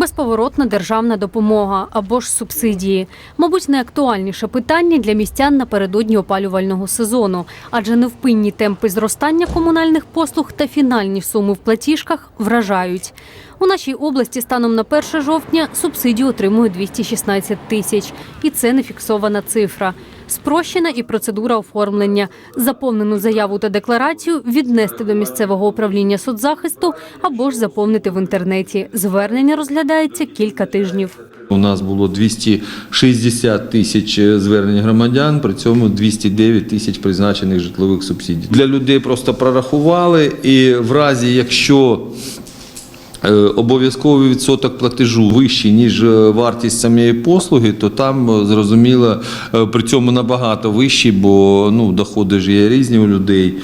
Безповоротна державна допомога або ж субсидії. Мабуть, найактуальніше питання для містян напередодні опалювального сезону, адже невпинні темпи зростання комунальних послуг та фінальні суми в платіжках вражають. У нашій області станом на 1 жовтня субсидію отримують 216 тисяч, і це не фіксована цифра. Спрощена і процедура оформлення. Заповнену заяву та декларацію віднести до місцевого управління соцзахисту або ж заповнити в інтернеті. Звернення розглядається кілька тижнів. У нас було 260 тисяч звернень громадян, при цьому 209 тисяч призначених житлових субсидій. Для людей просто прорахували, і в разі, якщо е, обов'язковий відсоток платежу вищий, ніж е, вартість самої послуги, то там е, зрозуміло е, при цьому набагато вищий, бо ну, доходи ж є різні у людей.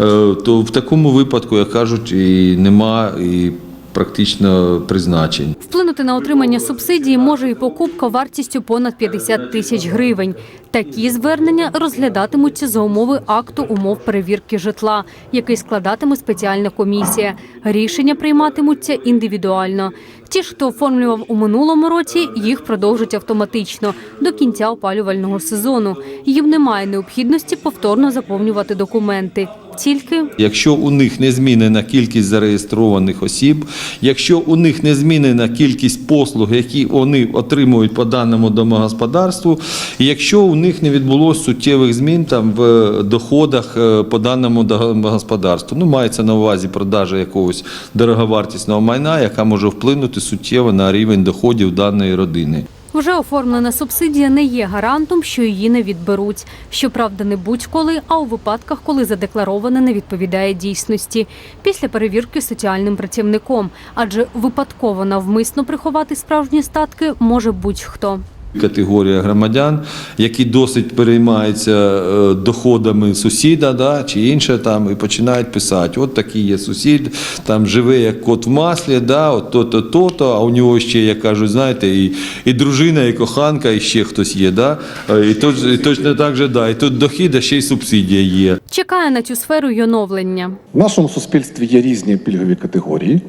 Е, То в такому випадку, як кажуть, і нема і практично призначень. Вплинути на отримання субсидії може і покупка вартістю понад 50 тисяч гривень. Такі звернення розглядатимуться за умови акту умов перевірки житла, який складатиме спеціальна комісія. Рішення прийматимуться індивідуально. Ті хто оформлював у минулому році, їх продовжать автоматично до кінця опалювального сезону. Їм немає необхідності повторно заповнювати документи. Тільки Якщо у них не змінена кількість зареєстрованих осіб, якщо у них не змінена кількість послуг, які вони отримують по даному домогосподарству, і якщо у них не відбулося суттєвих змін там в доходах е, по даному домогосподарству, ну мається на увазі продажа якогось дороговартісного майна, яка може вплинути суттєво на рівень доходів даної родини. Вже оформлена субсидія не є гарантом, що її не відберуть. Щоправда, не будь-коли, а у випадках, коли задеклароване не відповідає дійсності. Після перевірки соціальним працівником, адже випадково навмисно приховати справжні статки може будь-хто. Категорія громадян, які досить переймаються е, доходами сусіда, да, чи інше там, і починають писати: от такий є сусід, там живе як кот в маслі, да, от то-то, то-то, а у нього ще, як кажуть, знаєте, і, і дружина, і коханка, і ще хтось є. Да? Е, І, точ, і точно так же, да, і тут дохід, а ще й субсидія є. Чекає на цю сферу й оновлення. В нашому суспільстві є різні пільгові категорії.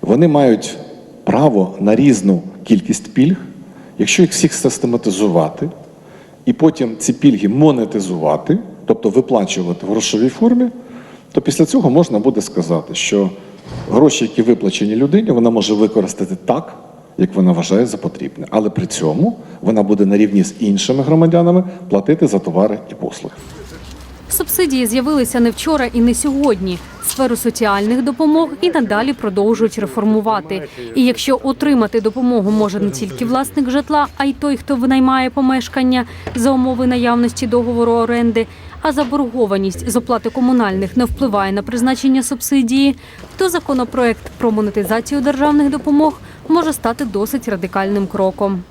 Вони мають право на різну кількість пільг. Якщо їх всіх систематизувати і потім ці пільги монетизувати, тобто виплачувати в грошовій формі, то після цього можна буде сказати, що гроші, які виплачені людині, вона може використати так, як вона вважає за потрібне. Але при цьому вона буде на рівні з іншими громадянами платити за товари і послуги. Субсидії з'явилися не вчора і не сьогодні. Сферу соціальних допомог і надалі продовжують реформувати. І якщо отримати допомогу може не тільки власник житла, а й той, хто винаймає помешкання за умови наявності договору оренди, а заборгованість з оплати комунальних не впливає на призначення субсидії, то законопроект про монетизацію державних допомог може стати досить радикальним кроком.